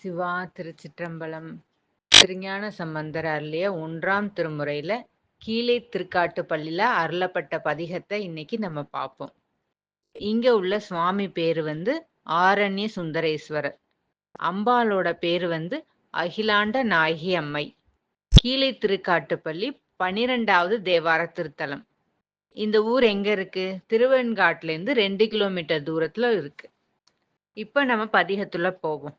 சிவா திருச்சிற்றம்பலம் திருஞான சம்பந்தர் அருளிய ஒன்றாம் திருமுறையில கீழே திருக்காட்டுப்பள்ளியில அருளப்பட்ட பதிகத்தை இன்னைக்கு நம்ம பார்ப்போம். இங்க உள்ள சுவாமி பேரு வந்து ஆரண்ய சுந்தரேஸ்வரர். அம்பாளோட பேரு வந்து அகிலாண்ட நாயகி அம்மை. கீழே திருக்காட்டுப்பள்ளி பனிரெண்டாவது தேவார திருத்தலம். இந்த ஊர் எங்க இருக்கு? திருவெண்காட்டுல இருந்து ரெண்டு கிலோமீட்டர் தூரத்துல இருக்கு. இப்ப நம்ம பதிகத்துல போவோம்.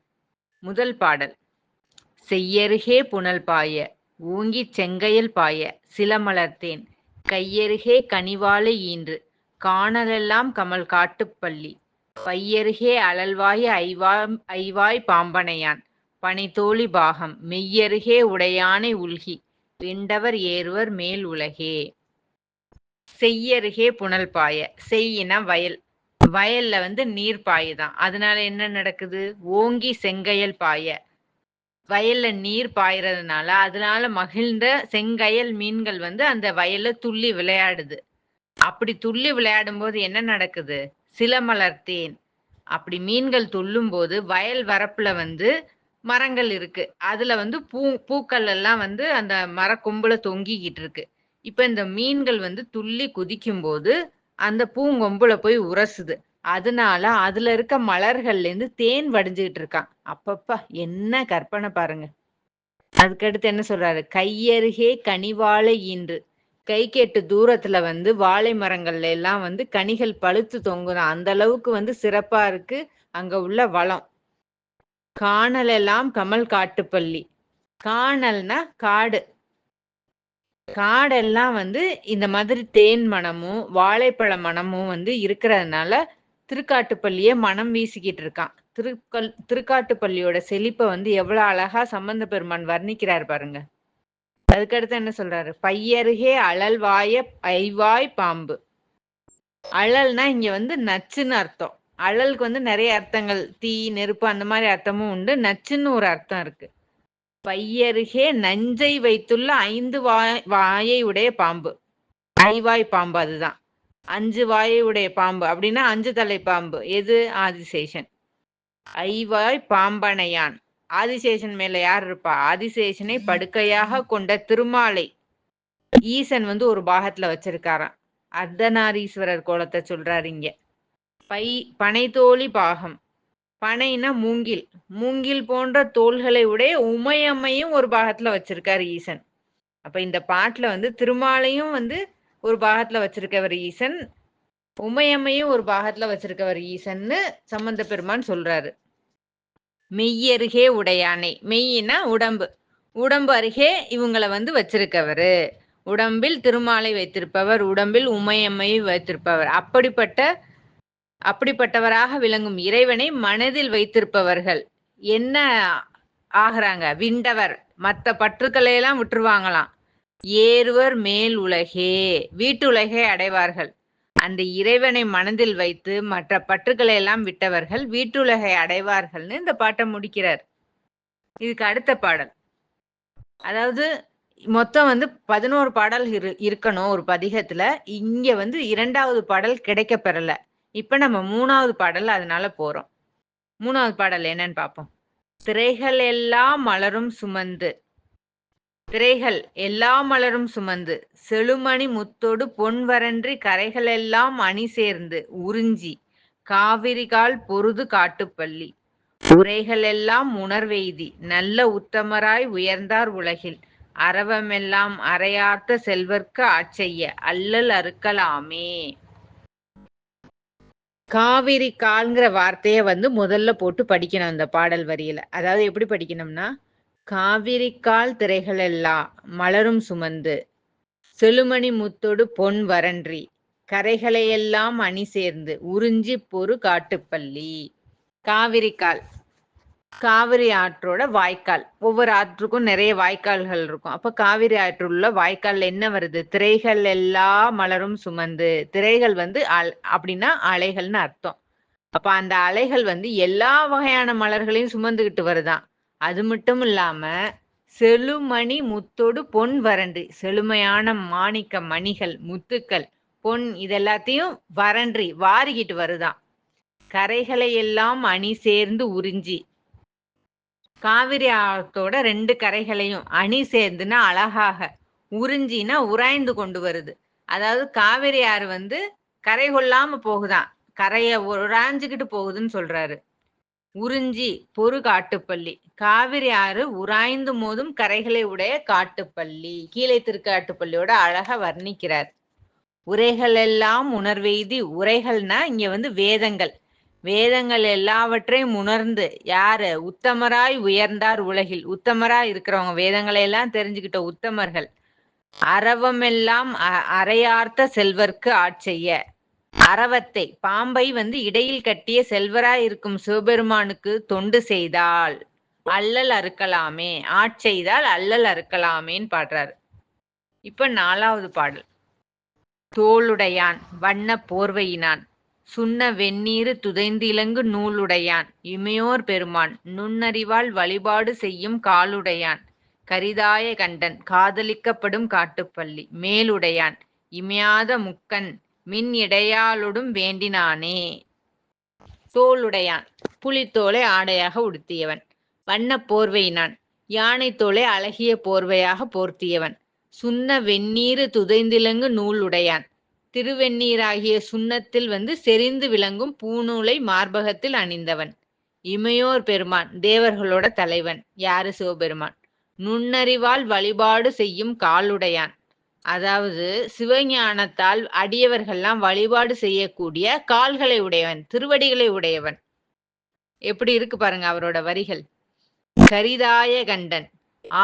முதல் பாடல். செய்யருகே புனல் பாய ஊங்கிச் செங்கையல் பாய சிலமலர்த்தேன் கையருகே கனிவாலை ஈன்று காணலெல்லாம் கமல் காட்டுப்பள்ளி பையருகே அலல்வாய் ஐவா ஐவாய் பாம்பனையான் பனைத்தோழி பாகம் மெய்யருகே உடையானை உல்கி வெண்டவர் ஏறுவர் மேல் உலகே. செய்யருகே புனல் பாய செய்யின வயல். வயல்ல வந்து நீர் பாயுதான் அதனால என்ன நடக்குது? ஓங்கி செங்கையல் பாய. வயல்ல நீர் பாயறதுனால அதனால மகிழ்ந்த செங்கையல் மீன்கள் வந்து அந்த வயல்ல துள்ளி விளையாடுது. அப்படி துள்ளி விளையாடும் போது என்ன நடக்குது? சிலமலர்த்தேன் அப்படி மீன்கள் துள்ளும் போது வயல் வரப்புல வந்து மரங்கள் இருக்கு. அதுல வந்து பூ பூக்கள் எல்லாம் வந்து அந்த மரக்கொம்புல தொங்கிக்கிட்டு இருக்கு. இப்ப இந்த மீன்கள் வந்து துள்ளி குதிக்கும் போது அந்த பூங்கொம்புல போய் உரசுது. அதனால அதுல இருக்க மலர்கள்ல இருந்து தேன் வடிஞ்சுக்கிட்டு இருக்கான். அப்பப்பா என்ன கற்பனை பாருங்க. அதுக்கடுத்து என்ன சொல்றாரு? கையருகே கனிவாழை ஈன்று. கை கேட்டு தூரத்துல வந்து வாழை மரங்கள்ல எல்லாம் வந்து கனிகள் பழுத்து தொங்குதான் அந்த அளவுக்கு வந்து சிறப்பா இருக்கு. அங்க உள்ள வளம். காணல் எல்லாம் கமல் காட்டுப்பள்ளி. காணல்னா காடு. காடெல்லாம் வந்து இந்த மாதிரி தேன் மனமும் வாழைப்பழ மனமும் வந்து இருக்கிறதுனால திருக்காட்டுப்பள்ளியே மனம் வீசிக்கிட்டு இருக்கான். திருக்கல் திருக்காட்டுப்பள்ளியோட செழிப்பை வந்து எவ்வளவு அழகா சம்பந்த பெருமான் வர்ணிக்கிறார் பாருங்க. அதுக்கடுத்து என்ன சொல்றாரு? பையருகே அழல் வாய ஐவாய் பாம்பு. அழல்னா இங்க வந்து நச்சுன்னு அர்த்தம். அழலுக்கு வந்து நிறைய அர்த்தங்கள். தீ நெருப்பு அந்த மாதிரி அர்த்தமும் உண்டு. நச்சுன்னு ஒரு அர்த்தம் இருக்கு. பையருகே நஞ்சை வைத்துள்ள ஐந்து வாய் வாயை உடைய பாம்பு. ஐவாய் பாம்பு அதுதான். அஞ்சு வாயை உடைய பாம்பு. அப்படின்னா அஞ்சு தலை பாம்பு. எது? ஆதிசேஷன். ஐவாய் பாம்பனையான் ஆதிசேஷன் மேல யார் இருப்பா? ஆதிசேஷனை படுக்கையாக கொண்ட திருமாலை. ஈசன் வந்து ஒரு பாகத்துல வச்சிருக்காராம். அர்த்தநாரீஸ்வரர் கோலத்தை சொல்றாரு இங்க. பை பனைத்தோழி பாகம். பனைனா மூங்கில். மூங்கில் போன்ற தோள்களை உடைய உமையம்மையும் ஒரு பாகத்துல வச்சிருக்காரு ஈசன். அப்ப இந்த பாட்டுல வந்து திருமாலையும் வந்து ஒரு பாகத்துல வச்சிருக்கவர் ஈசன் உமையம்மையும் ஒரு பாகத்துல வச்சிருக்கவர் ஈசன்னு சம்பந்த பெருமான் சொல்றாரு. மெய்யருகே உடையானை. மெய்யினா உடம்பு. உடம்பு அருகே இவங்களை வந்து வச்சிருக்கவரு. உடம்பில் திருமாலை வைத்திருப்பவர் உடம்பில் உமையம்மையை வைத்திருப்பவர். அப்படிப்பட்ட அப்படிப்பட்டவராக விளங்கும் இறைவனை மனதில் வைத்திருப்பவர்கள் என்ன ஆகிறாங்க? விண்டவர். மற்ற பற்றுக்களை எல்லாம் விட்டுருவாங்களாம். ஏறுவர் மேல் உலகே. வீட்டுலகே அடைவார்கள். அந்த இறைவனை மனதில் வைத்து மற்ற பற்றுக்களை எல்லாம் விட்டவர்கள் வீட்டுலகை அடைவார்கள்னு இந்த பாட்டை முடிக்கிறார். இதுக்கு அடுத்த பாடல். அதாவது மொத்தம் வந்து பதினோரு பாடல் இரு இருக்கணும் ஒரு பதிகத்துல. இங்க வந்து இரண்டாவது பாடல் கிடைக்க பெறல இப்ப நம்ம மூணாவது பாடல் அதனால போறோம். மூணாவது பாடல் என்னன்னு பார்ப்போம் திரைகள் எல்லாம் மலரும் சுமந்து. திரைகள் எல்லா மலரும் சுமந்து. செழுமணி முத்தோடு பொன் வரன்றி கரைகள் எல்லாம் அணி சேர்ந்து உறிஞ்சி. காவிரிகால் பொருது காட்டுப்பள்ளி. உரைகள் எல்லாம் உணர்வெய்தி. நல்ல உத்தமராய் உயர்ந்தார் உலகில். அரவமெல்லாம் அரையார்த்த செல்வர்க்கு ஆட்செய்ய. அல்லல் அறுக்கலாமே. காவிரி கால்ங்கிற வார்த்தைய வந்து முதல்ல போட்டு படிக்கணும் அந்த பாடல் வரியில. அதாவது எப்படி படிக்கணும்னா காவிரி கால் திரைகள் எல்லாம் மலரும் சுமந்து செழுமணி முத்தொடு பொன் வரன்றி கரைகளையெல்லாம் அணி சேர்ந்து உறிஞ்சி பொறு காட்டுப்பள்ளி காவிரி கால். காவிரி ஆற்றோட வாய்க்கால். ஒவ்வொரு ஆற்றுக்கும் நிறைய வாய்க்கால்கள் இருக்கும். அப்ப காவிரி ஆற்றுள்ள வாய்க்கால்ல என்ன வருது? திரைகள் எல்லா மலரும் சுமந்து திரைகள் வந்து அப்படின்னா அலைகள்னு அர்த்தம். அப்ப அந்த அலைகள் வந்து எல்லா வகையான மலர்களையும் சுமந்துகிட்டு வருதான் அது மட்டும் இல்லாம செழுமணி முத்தோடு பொன் வறண்டு செழுமையான மாணிக்க மணிகள் முத்துக்கள் பொன் இதெல்லாத்தையும் வறன்றி வாரிக்கிட்டு வருதான் கரைகளை எல்லாம் அணி சேர்ந்து உறிஞ்சி காவிரி ஆழத்தோட ரெண்டு கரைகளையும் அணி சேர்ந்துனா அழகாக உறிஞ்சினா உராய்ந்து கொண்டு வருது. அதாவது காவிரி ஆறு வந்து கரை கொள்ளாம போகுதான். கரைய உராஞ்சுக்கிட்டு போகுதுன்னு சொல்றாரு. உறிஞ்சி பொறு காட்டுப்பள்ளி. காவிரி ஆறு உராய்ந்து மோதும் கரைகளை உடைய காட்டுப்பள்ளி. கீழே திருக்காட்டுப்பள்ளியோட அழக வர்ணிக்கிறார். உரைகள் எல்லாம் உணர்வெய்தி உரைகள்னா இங்க வந்து வேதங்கள். வேதங்கள் எல்லாவற்றையும் உணர்ந்து யாரு? உத்தமராய் உயர்ந்தார் உலகில். உத்தமராய் இருக்கிறவங்க வேதங்களை எல்லாம் தெரிஞ்சுக்கிட்ட உத்தமர்கள். அறவமெல்லாம் அறையார்த்த செல்வர்க்கு ஆட்செய்ய அறவத்தை பாம்பை வந்து இடையில் கட்டிய செல்வராய் இருக்கும் சிவபெருமானுக்கு தொண்டு செய்தால் அல்லல் அறுக்கலாமே. ஆட்செய்தால் அல்லல் அறுக்கலாமேன்னு பாடுறாரு. இப்ப நாலாவது பாடல். தோளுடையான் வண்ண போர்வையினான். சுண்ண வெந்நீரு துதைந்திலங்கு நூலுடையான். இமையோர் பெருமான் நுண்ணறிவால் வழிபாடு செய்யும் காலுடையான். கரிதாய கண்டன் காதலிக்கப்படும் காட்டுப்பள்ளி மேலுடையான். இமையாத முக்கன் மின் இடையாளுடும் வேண்டினானே. தோளுடையான் புலித்தோலை ஆடையாக உடுத்தியவன். வண்ண போர்வையினான் யானை தோலை அழகிய போர்வையாக போர்த்தியவன். சுண்ண வெந்நீரு துதைந்திலங்கு நூலுடையான். திருவெண்ணீராகிய சுண்ணத்தில் வந்து செறிந்து விளங்கும் பூநூலை மார்பகத்தில் அணிந்தவன். இமையோர் பெருமான் தேவர்களோட தலைவன். யாரு சிவபெருமான்? நுண்ணறிவால் வழிபாடு செய்யும் காலுடையான். அதாவது சிவஞானத்தால் அடியவர்கள்லாம் வழிபாடு செய்யக்கூடிய கால்களை உடையவன் திருவடிகளை உடையவன். எப்படி இருக்கு பாருங்க அவரோட வரிகள். கரிதாய கண்டன்.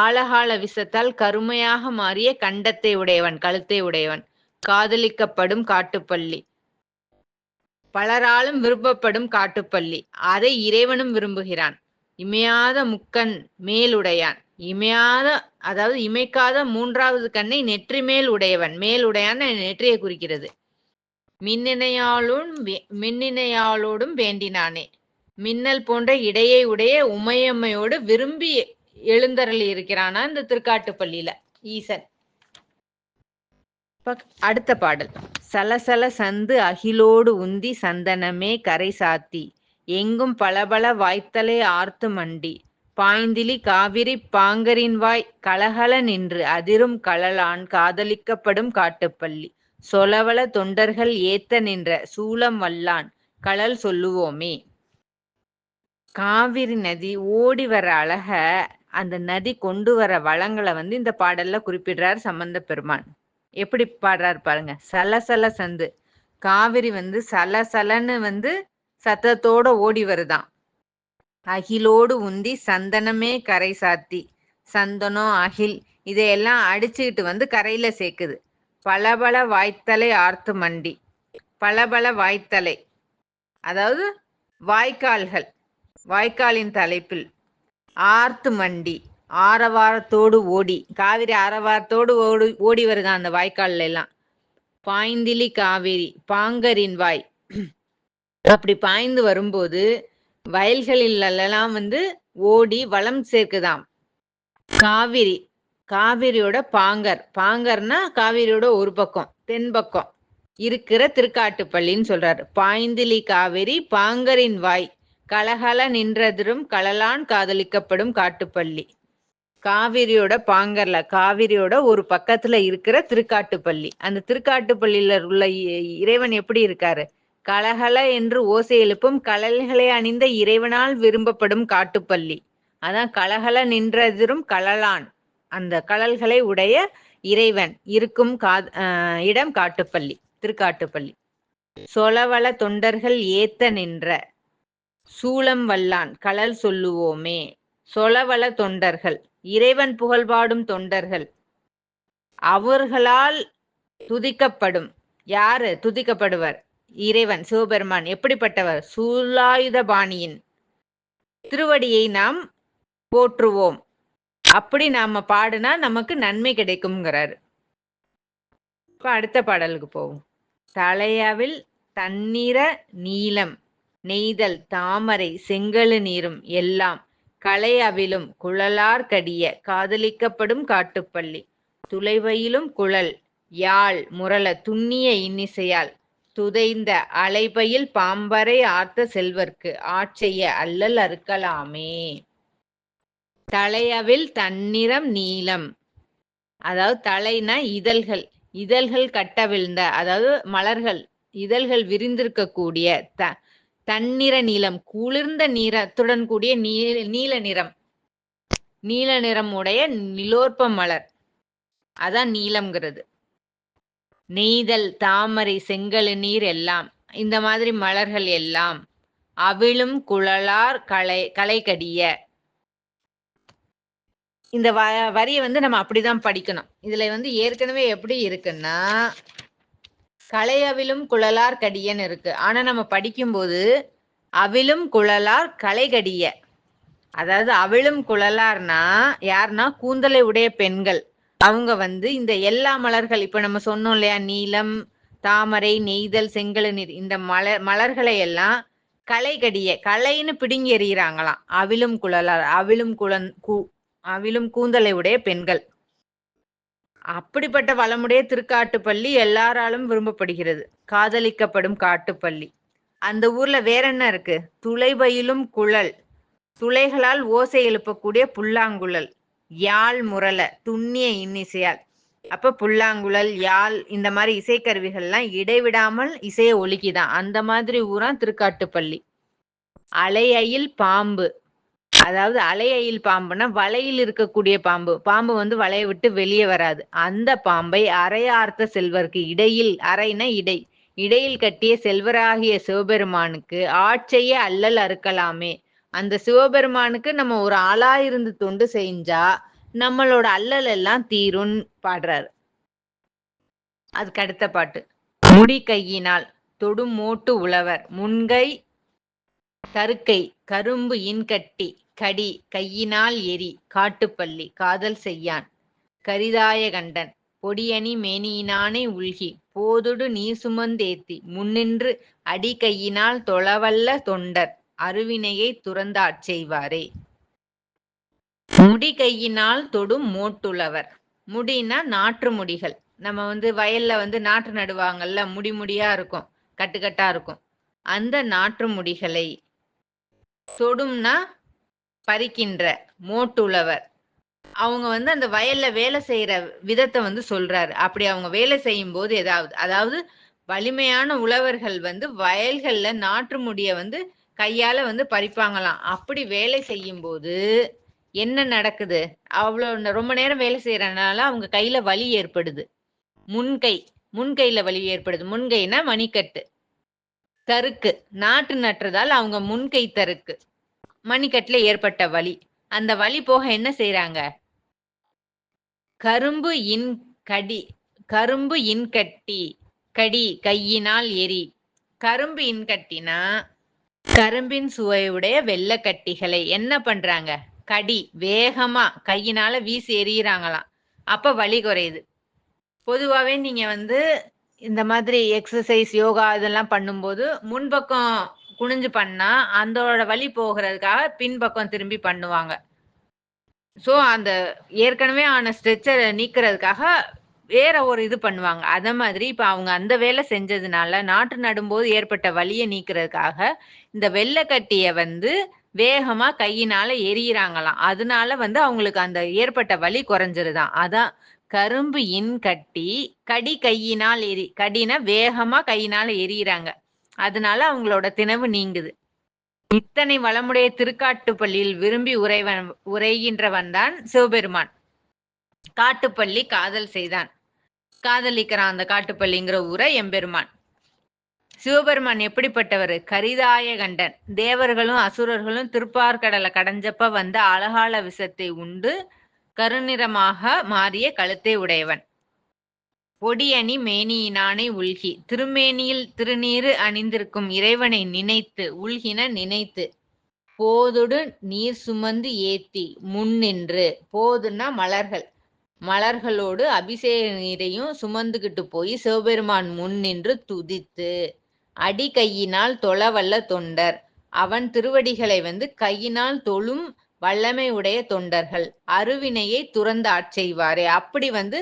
ஆழகால விஷத்தால் கருமையாக மாறிய கண்டத்தை உடையவன் கழுத்தை உடையவன். காதலிக்கப்படும் காட்டுப்பள்ளி. பலராலும் விரும்பப்படும் காட்டுப்பள்ளி. அதை இறைவனும் விரும்புகிறான். இமையாத முக்கன் மேலுடையான் இமையாத அதாவது இமைக்காத மூன்றாவது கண்ணை நெற்றி மேல் உடையவன். மேல் உடையான் நெற்றியை குறிக்கிறது. மின்னினையாலும் மின்னினையாளோடும் வேண்டினானே. மின்னல் போன்ற இடையை உடைய உமையம்மையோடு விரும்பி எழுந்தருளி இருக்கிறானா இந்த திருக்காட்டுப்பள்ளியில ஈசன். அடுத்த பாடல். சலசல சந்து அகிலோடு உந்தி சந்தனமே கரை சாத்தி. எங்கும் பளபள வாய்த்தலை ஆர்த்து மண்டி. பாய்ந்திலி காவிரி பாங்கரின் வாய் கலகல நின்று அதிரும் கலலான் காதலிக்கப்படும் காட்டுப்பள்ளி. சொலவள தொண்டர்கள் ஏத்த நின்ற சூலம் வல்லான் கலல் சொல்லுவோமே. காவிரி நதி ஓடி வர அழக அந்த நதி கொண்டு வர வளங்களை வந்து இந்த பாடல்ல குறிப்பிடுறார் சம்பந்த பெருமான் எப்படி பாடுறாரு பாருங்க. சலசல சந்து. காவிரி வந்து சலசலன்னு வந்து சத்தத்தோட ஓடி வருதான். அகிலோடு உந்தி சந்தனமே கரை சாத்தி. சந்தனம் அகில் இதையெல்லாம் அடிச்சுக்கிட்டு வந்து கரையில சேர்க்குது. பளபள வாய்த்தலை ஆர்த்து மண்டி. பளபள வாய்த்தலை. அதாவது வாய்க்கால்கள். வாய்க்காலின் தலைப்பில். ஆர்த்து மண்டி. ஆரவாரத்தோடு ஓடி காவிரி ஆரவாரத்தோடு ஓடி ஓடி வருது அந்த வாய்க்கால்ல எல்லாம். பாய்ந்திலி காவிரி பாங்கரின் வாய். அப்படி பாய்ந்து வரும்போது வயல்களிலெல்லாம் வந்து ஓடி வளம் சேர்க்குதாம். காவிரி காவிரியோட பாங்கர். பாங்கர்னா காவிரியோட ஒரு பக்கம் தென் பக்கம். இருக்கிற திருக்காட்டுப்பள்ளின்னு சொல்றாரு. பாய்ந்திலி காவிரி பாங்கரின் வாய். கலகல நின்றதிரும் கலலான் காதலிக்கப்படும் காட்டுப்பள்ளி. காவிரியோட பாங்கர்ல காவிரியோட ஒரு பக்கத்துல இருக்கிற திருக்காட்டுப்பள்ளி. அந்த திருக்காட்டுப்பள்ளியில உள்ள இறைவன் எப்படி இருக்காரு? கலகல என்று ஓசை எழுப்பும் கலல்களை அணிந்த இறைவனால் விரும்பப்படும் காட்டுப்பள்ளி. அதான் கலகல நின்றதிரும் கலலான். அந்த கலல்களை உடைய இறைவன் இருக்கும் கா இடம் காட்டுப்பள்ளி திருக்காட்டுப்பள்ளி. சொலவள தொண்டர்கள் ஏத்த நின்ற சூளம் வல்லான் கலல் சொல்லுவோமே. சொலவள தொண்டர்கள் இறைவன் புகழ்பாடும் தொண்டர்கள். அவர்களால் துதிக்கப்படும் யாரு துதிக்கப்படுவர்? இறைவன் சிவபெருமான். எப்படிப்பட்டவர்? சூலாயுத பாணியின் திருவடியை நாம் போற்றுவோம். அப்படி நாம பாடுனா நமக்கு நன்மை கிடைக்கும்ங்கிறாரு. இப்ப அடுத்த பாடலுக்கு போவோம். தலையாவில் தண்ணீர நீலம் நெய்தல் தாமரை செங்கழு நீரும் எல்லாம் களையவிலும் குழலார்கடிய காதலிக்கப்படும் காட்டுப்பள்ளி. துளைவையிலும் குழல் யாழ் முரள துண்ணிய இன்னிசையால் துதைந்த அலைபயில் பாம்பரை ஆர்த்த செல்வர்க்கு ஆட்செய்ய அல்லல் அறுக்கலாமே. தலையவில் தன்னிறம் நீளம் அதாவது தலைனா இதழ்கள் இதழ்கள் கட்டவிழ்ந்த அதாவது மலர்கள் இதழ்கள் விரிந்திருக்கக்கூடிய த தன்னிற நீளம் குளிர்ந்த நிறத்துடன் கூடிய நீல நீல நிறம். நீல நிறம் உடைய நிலோற்ப மலர். அதான் நீலம்ங்கிறது. நெய்தல் தாமரை செங்கல் நீர் எல்லாம் இந்த மாதிரி மலர்கள் எல்லாம் அவிழும் குழலார் களை களைகடிய இந்த வ வரியை வந்து நம்ம அப்படிதான் படிக்கணும். இதுல வந்து ஏற்கனவே எப்படி இருக்குன்னா கலையவிலும் குழலார் கடியன்னு இருக்கு. ஆனா நம்ம படிக்கும்போது அவிலும் குழலார் கலைகடிய. அதாவது அவிழும் குழலார்னா யாருன்னா கூந்தலை உடைய பெண்கள். அவங்க வந்து இந்த எல்லா மலர்கள் இப்ப நம்ம சொன்னோம் இல்லையா நீலம் தாமரை நெய்தல் செங்கழு நீர் இந்த மலர் மலர்களை எல்லாம் களை கடிய கலைன்னு பிடுங்கி எறிகிறாங்களாம். அவிழும் குழலார் அவிழும் குழந் கூ அவிழும் கூந்தலை உடைய பெண்கள். அப்படிப்பட்ட வளமுடைய திருக்காட்டுப்பள்ளி எல்லாராலும் விரும்பப்படுகிறது. காதலிக்கப்படும் காட்டுப்பள்ளி அந்த ஊர்ல வேற என்ன இருக்கு? துளைபயிலும் குழல். துளைகளால் ஓசை எழுப்பக்கூடிய புல்லாங்குழல். யாழ் முரலை துண்ணிய இன்னிசையால். அப்ப புல்லாங்குழல் யாழ் இந்த மாதிரி இசைக்கருவிகள்லாம் இடைவிடாமல் இசையை ஒழுக்கிதான். அந்த மாதிரி ஊரான் திருக்காட்டுப்பள்ளி அலையயில் பாம்பு. அதாவது அலையில் பாம்புனா வலையில் இருக்கக்கூடிய பாம்பு. பாம்பு வந்து வலையை விட்டு வெளியே வராது. அந்த பாம்பை அரையார்த்த செல்வருக்கு இடையில் அரைனா இடை. இடையில் கட்டிய செல்வராகிய சிவபெருமானுக்கு ஆட்சைய அல்லல் அறுக்கலாமே. அந்த சிவபெருமானுக்கு நம்ம ஒரு ஆளா இருந்து தொண்டு செஞ்சா நம்மளோட அல்லல் எல்லாம் தீரும் பாடுறாரு. அதுக்கு அடுத்த பாட்டு. முடி கையினால் தொடுமோட்டு உழவர். முன்கை கருக்கை கரும்பு இன்கட்டி. கடி கையினால் எரி காட்டுப்பள்ளி காதல் செய்யான். கரிதாய கண்டன் பொடியணி மேனியினானே உள்கி போதுடு நீர் சுமந்தேத்தி முன்னின்று அடி கையினால் தொழவல்ல தொண்டர் அருவினையை துறந்தாற் செய்வாரே. முடி கையினால் தொடும் மோட்டுளவர் முடினா நாற்று முடிகள். நம்ம வந்து வயல்ல வந்து நாற்று நடுவாங்கல்ல முடி முடியா இருக்கும் கட்டுக்கட்டா இருக்கும். அந்த நாற்று முடிகளை தொடும்னா பறிக்கின்ற மோட்டுளவர் அவங்க வந்து அந்த வயல்ல வேலை செய்யற விதத்தை வந்து சொல்றாரு. அப்படி அவங்க வேலை செய்யும் போது ஏதாவது அதாவது வலிமையான உழவர்கள் வந்து வயல்கள்ல நாற்று முடிய வந்து கையால வந்து பறிப்பாங்களாம். அப்படி வேலை செய்யும் போது என்ன நடக்குது? அவ்வளோ ரொம்ப நேரம் வேலை செய்யறதுனால அவங்க கையில வலி ஏற்படுது. முன்கை முன்கையில வலி ஏற்படுது. முன்கைனா மணிக்கட்டு. தருக்கு நாற்று நட்டுறதால் அவங்க முன்கை தருக்கு. மணிக்கட்டுல ஏற்பட்ட வலி. அந்த வலி போக என்ன செய்யறாங்க கரும்பு இன் கடி கரும்பு இன்கட்டி கடி கையினால் எரி கரும்பு இன்கட்டினா கரும்பின் சுவையுடைய வெள்ளக்கட்டிகளை என்ன பண்றாங்க? கடி வேகமா கையினால வீசி எறிகிறாங்களாம் அப்ப வலி குறையுது. பொதுவாகவே நீங்க வந்து இந்த மாதிரி எக்ஸசைஸ் யோகா இதெல்லாம் பண்ணும்போது முன்பக்கம் குனிஞ்சு பண்ணா அதோட வலி போகிறதுக்காக பின்பக்கம் திரும்பி பண்ணுவாங்க. ஸோ அந்த ஏற்கனவே ஆன ஸ்ட்ரெச்சரை நீக்கிறதுக்காக வேற ஒரு இது பண்ணுவாங்க. அத மாதிரி இப்ப அவங்க அந்த வேலை செஞ்சதுனால நாட்டு நடும்போது ஏற்பட்ட வலியை நீக்கிறதுக்காக இந்த வெள்ளக்கட்டிய வந்து வேகமா கையினால எரியறாங்களாம் அதனால வந்து அவங்களுக்கு அந்த ஏற்பட்ட வலி குறைஞ்சிருதான். அதான் கரும்பு இன் கட்டி கடி கையினால் எரி கடினா வேகமா கையினால எரியிறாங்க அதனால அவங்களோட தினவு நீங்குது. இத்தனை வளமுடைய திருக்காட்டுப்பள்ளியில் விரும்பி உரைவன் உரைகின்றவன் தான் சிவபெருமான். காட்டுப்பள்ளி காதல் செய்தான். காதலிக்கிறான் அந்த காட்டுப்பள்ளிங்கிற ஊரை எம்பெருமான். சிவபெருமான் எப்படிப்பட்டவர்? கரிதாய கண்டன். தேவர்களும் அசுரர்களும் திருப்பார்கடலை கடைஞ்சப்ப வந்த அழகால விஷத்தை உண்டு கருநிறமாக மாறிய கழுத்தை உடையவன். பொடியணி மேனியினானை உள்கி திருமேனியில் திருநீறு அணிந்திருக்கும் இறைவனை நினைத்து உள்கின நினைத்து. போதுடு நீர் சுமந்து ஏத்தி முன்னின்று போதுன்னா மலர்கள். மலர்களோடு அபிஷேக நீரையும் சுமந்துகிட்டு போய் சிவபெருமான் முன் நின்று துதித்து. அடி கையினால் தொழவல்ல தொண்டர். அவன் திருவடிகளை வந்து கையினால் தொழும் வல்லமை உடைய தொண்டர்கள். அருவினையை துறந்து ஆட்செய்வாரே அப்படி வந்து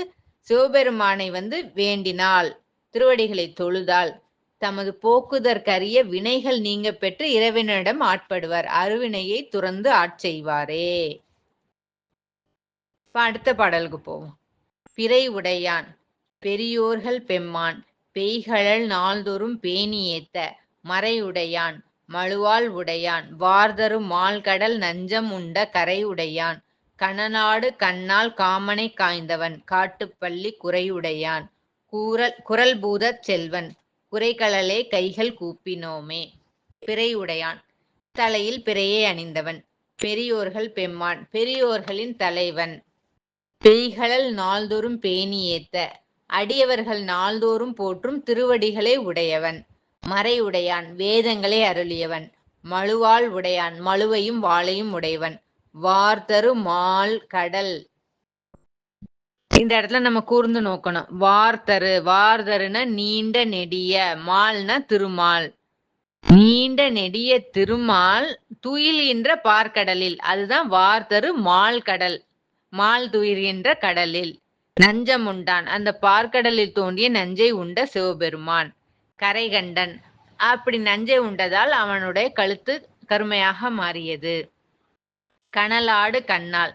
சிவபெருமானை வந்து வேண்டினால் திருவடிகளை தொழுதால் தமது போக்குதற்கரிய வினைகள் நீங்க பெற்று இறைவனிடம் ஆட்படுவார். அருவினையை துறந்து ஆட்செய்வாரே. அடுத்த பாடலுக்கு போவோம். பிறை உடையான் பெரியோர்கள் பெம்மான் பெய்கழல் நாள்தோறும் பேணி ஏத்த மறையுடையான் மழுவாள் உடையான் வார்தரும் மால்கடல் நஞ்சம் உண்ட கரை உடையான் கணநாடு கண்ணால் காமனை காய்ந்தவன் காட்டுப்பள்ளி குறையுடையான். கூறல் குரல் பூதச் செல்வன் குறைகளலே கைகள் கூப்பினோமே. பிறையுடையான். தலையில் பிறையை அணிந்தவன் பெரியோர்கள் பெம்மான் பெரியோர்களின் தலைவன். பெய்களல் நாள்தோறும் பேணி ஏத்த அடியவர்கள் நாள்தோறும் போற்றும் திருவடிகளை உடையவன். மறையுடையான் வேதங்களை அருளியவன். மழுவாள் உடையான் மழுவையும் வாளையும் உடையவன். வார்தரு மால் கடல். இந்த இடத்துல நம்ம கூர்ந்து நோக்கணும். வார்தரு வார்தருன்னா நீண்ட நெடிய மால்னா திருமால். நீண்ட நெடிய திருமால் துயில்கின்ற பார்க்கடலில். அதுதான் வார்த்தரு மால் கடல். மால் துயில்கின்ற கடலில். நஞ்சம் உண்டான். அந்த பார்க்கடலில் தோண்டிய நஞ்சை உண்ட சிவபெருமான். கரைகண்டன். அப்படி நஞ்சை உண்டதால் அவனுடைய கழுத்து கருமையாக மாறியது. கனலாடு கண்ணால்.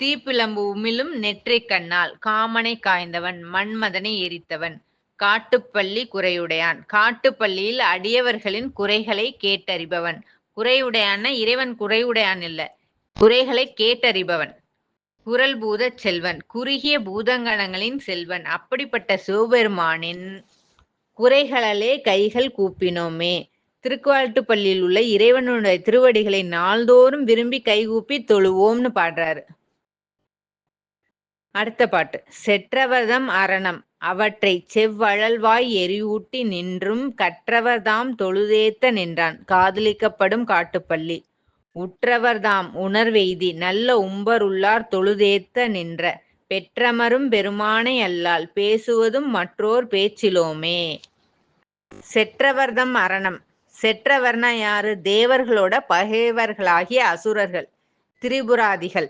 தீப்பிளம்பு உமிழும் நெற்றிக் கண்ணால். காமனை காய்ந்தவன் மன்மதனை எரித்தவன். காட்டுப்பள்ளி குறையுடையான். காட்டுப்பள்ளியில் அடியவர்களின் குறைகளை கேட்டறிபவன். குறையுடையான இறைவன் குறையுடையான் இல்ல. குறைகளை கேட்டறிபவன். குரல் பூத செல்வன். குறுகிய பூதங்கணங்களின் செல்வன். அப்படிப்பட்ட சிவபெருமானின் குறைகளே கைகள் கூப்பினோமே. திருக்குவாட்டுப்பள்ளியில் உள்ள இறைவனுடைய திருவடிகளை நாள்தோறும் விரும்பி கைகூப்பி தொழுவோம்னு பாடுறாரு. அடுத்த பாட்டு. செற்றவர்தம் அரணம். அவற்றை செவ்வழல்வாய் எரியூட்டி நின்றும் கற்றவர்தாம் தொழுதேத்த நின்றான். காதலிக்கப்படும் காட்டுப்பள்ளி. உற்றவர்தாம் உணர்வெய்தி நல்ல உம்பருள்ளார் தொழுதேத்த நின்ற. பெற்றமரும் பெருமானை அல்லால் பேசுவதும் மற்றோர் பேச்சிலோமே. செற்றவர்தம் அரணம். செற்றவர்னா யாரு? தேவர்களோட பகைவர்களாகிய அசுரர்கள் திரிபுராதிகள்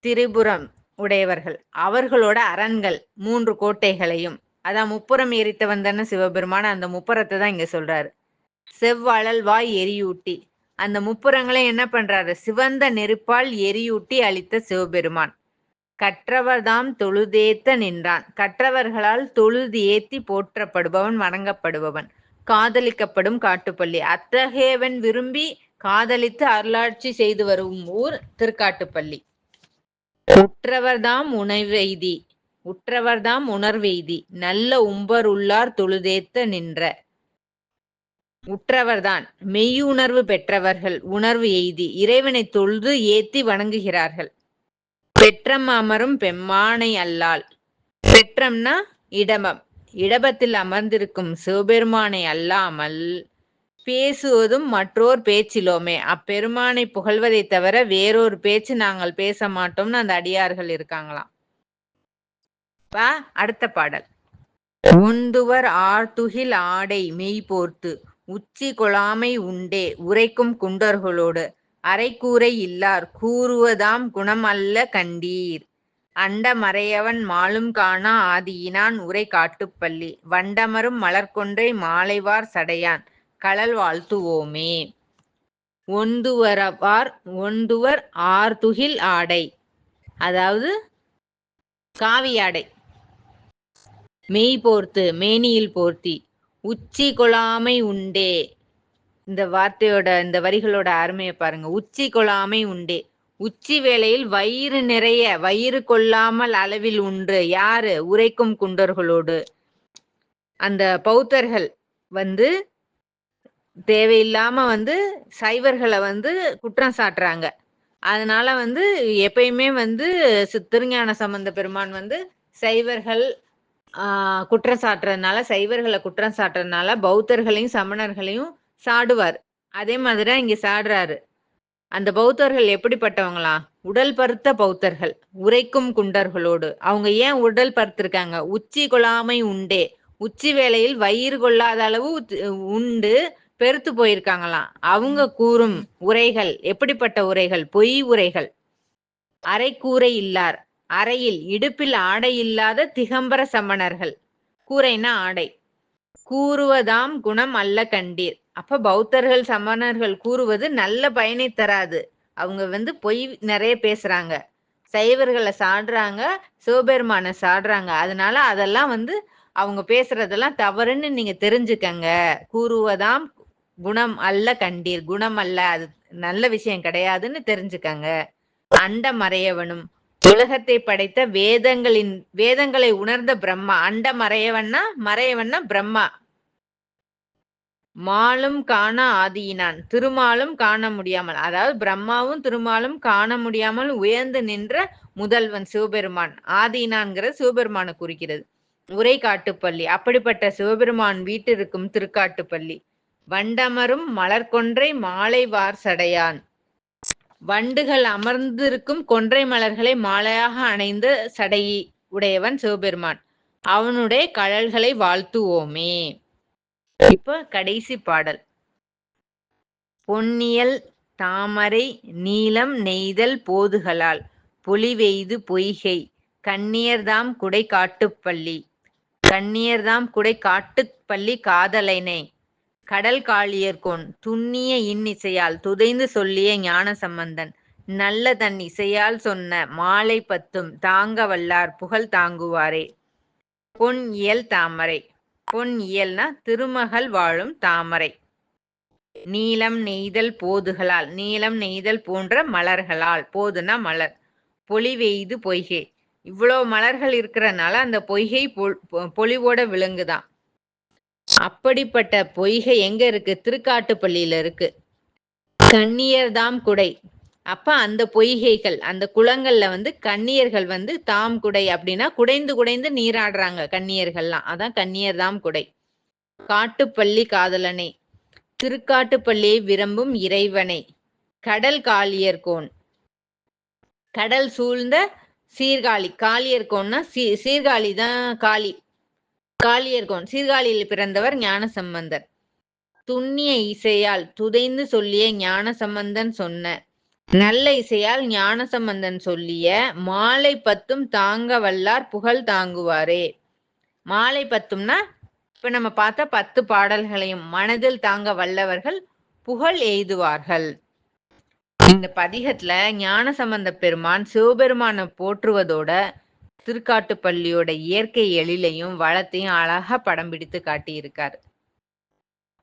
திரிபுரம் உடையவர்கள். அவர்களோட அரண்கள் மூன்று கோட்டைகளையும். அதான் முப்புறம் எரித்த வந்தன சிவபெருமான. அந்த முப்புறத்தை தான் இங்க சொல்றாரு. செவ்வாழல் வாய் எரியூட்டி. அந்த முப்புறங்களை என்ன பண்றாரு? சிவந்த நெருப்பால் எரியூட்டி அளித்த சிவபெருமான். கற்றவர்தாம் தொழுதேத்த நின்றான். கற்றவர்களால் தொழுது ஏத்தி போற்றப்படுபவன் வணங்கப்படுபவன். காதலிக்கப்படும் காட்டுப்பள்ளி. அத்தகையவன் விரும்பி காதலித்து அருளாட்சி செய்து வரும் ஊர் திருக்காட்டுப்பள்ளி. உற்றவர்தாம் உணவெய்தி உற்றவர்தாம் உணர்வெய்தி நல்ல உம்பருள்ளார் தொழுதேத்த நின்ற. உற்றவர்தான் மெய்யுணர்வு பெற்றவர்கள் உணர்வு எய்தி இறைவனை தொழுது ஏத்தி வணங்குகிறார்கள். பெற்றம் அமரும் பெம்மானை அல்லால். பெற்றம்னா இடமம் இடபத்தில் அமர்ந்திருக்கும் சிவபெருமானை அல்லாமல் பேசுவதும் மற்றோர் பேச்சிலோமே. அப்பெருமானை புகழ்வதை தவிர வேறொரு பேச்சு நாங்கள் பேச மாட்டோம்னு அந்த அடியார்கள் இருக்காங்களாம். வா அடுத்த பாடல். உந்துவர் ஆர்துகில் ஆடை மெய் போர்த்து உச்சி கொழாமை உண்டே உரைக்கும் குண்டர்களோடு அரைக்கூரை இல்லார் கூறுவதாம் குணம் அல்ல கண்டீர். அண்ட மறையவன் மாலும் காணா ஆதியினான் உரை காட்டுப்பள்ளி. வண்டமரும் மலர்கொன்றை மாலைவார் சடையான். களல் வாழ்த்துவோமே. ஒந்துவரவார் ஒந்துவர் ஆர்துகில் ஆடை. அதாவது காவியாடை மெய் போர்த்து மேனியில் போர்த்தி. உச்சி கொளாமை உண்டே. இந்த வார்த்தையோட இந்த வரிகளோட அருமையை பாருங்க. உச்சி கொலாமை உண்டே. உச்சி வேளையில் வயிறு நிறைய வயிறு கொள்ளாமல் அளவில் உண்டு. யாரு? உரைக்கும் குண்டர்களோடு. அந்த பௌத்தர்கள் வந்து தேவையில்லாம வந்து சைவர்களை வந்து குற்றம் சாட்டுறாங்க. அதனால வந்து எப்பயுமே வந்து சித்திருஞான திருஞான சம்பந்த பெருமான் வந்து சைவர்கள் ஆஹ் குற்றம் சாட்டுறதுனால சைவர்களை குற்றம் சாட்டுறதுனால பௌத்தர்களையும் சமணர்களையும் சாடுவார். அதே மாதிரிதான் இங்க சாடுறாரு. அந்த பௌத்தர்கள் எப்படிப்பட்டவங்களா? உடல் பருத்த பௌத்தர்கள் உரைக்கும் குண்டர்களோடு. அவங்க ஏன் உடல் பருத்திருக்காங்க? உச்சி கொள்ளாமை உண்டே. உச்சி வேளையில் வயிறு கொள்ளாத அளவு உண்டு பெருத்து போயிருக்காங்களாம் அவங்க கூறும் உரைகள் எப்படிப்பட்ட உரைகள்? பொய் உரைகள். அரைக்கூரை இல்லார். அறையில் இடுப்பில் ஆடை இல்லாத திகம்பர சமணர்கள். கூரைனா ஆடை. கூறுவதாம் குணம் அல்ல கண்டீர். அப்ப பௌத்தர்கள் சமணர்கள் கூறுவது நல்ல பயனை தராது. அவங்க வந்து பொய் நிறைய பேசுறாங்க. சைவர்களை சாடுறாங்க சிவபெருமான சாடுறாங்க. அதனால அதெல்லாம் வந்து அவங்க பேசுறதெல்லாம் தவறுன்னு நீங்க தெரிஞ்சுக்கங்க. கூறுவதாம் குணம் அல்ல கண்டீர். குணம் அல்ல அது நல்ல விஷயம் கிடையாதுன்னு தெரிஞ்சுக்கங்க. அண்டம் மறையவனும் உலகத்தை படைத்த வேதங்களின் வேதங்களை உணர்ந்த பிரம்மா. அண்ட மறையவன்னா மறையவன்னா பிரம்மா. மாலும் காண ஆதியினான். திருமாலும் காண முடியாமல் அதாவது பிரம்மாவும் திருமாலும் காண முடியாமல் உயர்ந்து நின்ற முதல்வன் சிவபெருமான். ஆதியினான்கிற சிவபெருமானை குறிக்கிறது. உரை காட்டுப்பள்ளி அப்படிப்பட்ட சிவபெருமான் வீட்டிற்கும் திருக்காட்டுப்பள்ளி. வண்டமரும் மலர்கொன்றை மாலை வார் சடையான். வண்டுகள் அமர்ந்திருக்கும் கொன்றை மலர்களை மாலையாக அணைந்த சடை உடையவன் சிவபெருமான். அவனுடைய கழல்களை வாழ்த்துவோமே. இப்ப கடைசி பாடல். பொன்னியல் தாமரை நீலம் நெய்தல் போதுகளால் பொலிவெய்து பொய்கை. கண்ணியர்தாம் குடை காட்டுப்பள்ளி கண்ணியர்தாம் குடை காட்டுப்பள்ளி காதலைனை. கடல் காளியர்கோன் துண்ணிய இன்னிசையால் துதைந்து சொல்லிய ஞான சம்பந்தன் நல்ல தன் இசையால் சொன்ன மாலை பத்தும் தாங்க வல்லார் புகழ் தாங்குவாரே. பொன் இயல் தாமரை. பொன் இயல்னா திருமகள் வாழும் தாமரை. நீலம் நெய்தல் போதுகளால் நீலம் நெய்தல் போன்ற மலர்களால் போதுனா மலர். பொலிவெய்து பொய்கை. இவ்வளோ மலர்கள் இருக்கிறனால அந்த பொய்கை பொலிவோட விளங்குதான் அப்படிப்பட்ட பொய்கை எங்க இருக்கு? திருக்காட்டுப்பள்ளியில இருக்கு. கண்ணியர்தாம் குடை. அப்ப அந்த பொய்கைகள் அந்த குளங்கள்ல வந்து கண்ணியர்கள் வந்து தாம் குடை அப்படின்னா குடைந்து குடைந்து நீராடுறாங்க கண்ணியர்கள்லாம் அதான் கண்ணியர் தாம் குடை. காட்டுப்பள்ளி காதலனை திருக்காட்டுப்பள்ளியை விரும்பும் இறைவனை கடல் காளியர்கோன் கடல் சூழ்ந்த சீர்காழி காளியர்கோன்னா சீ சீர்காழி தான் காளி. காளியர்கோன் சீர்காழியில் பிறந்தவர் ஞான சம்பந்தர் துண்ணிய இசையால் துதைந்து சொல்லிய ஞான சம்பந்தன் சொன்ன நல்ல இசையால் ஞானசம்பந்தன் சொல்லிய மாலை பத்தும் தாங்க வல்லார் புகழ் தாங்குவாரே. மாலை பத்தும்னா இப்ப நம்ம பார்த்த பத்து பாடல்களையும் மனதில் தாங்க வல்லவர்கள் புகழ் எய்துவார்கள். இந்த பதிகத்துல ஞானசம்பந்த பெருமான் சிவபெருமானை போற்றுவதோட திருக்காட்டுப்பள்ளியோட இயற்கை எழிலையும் வளத்தையும் அழகா படம் பிடித்து காட்டியிருக்காரு.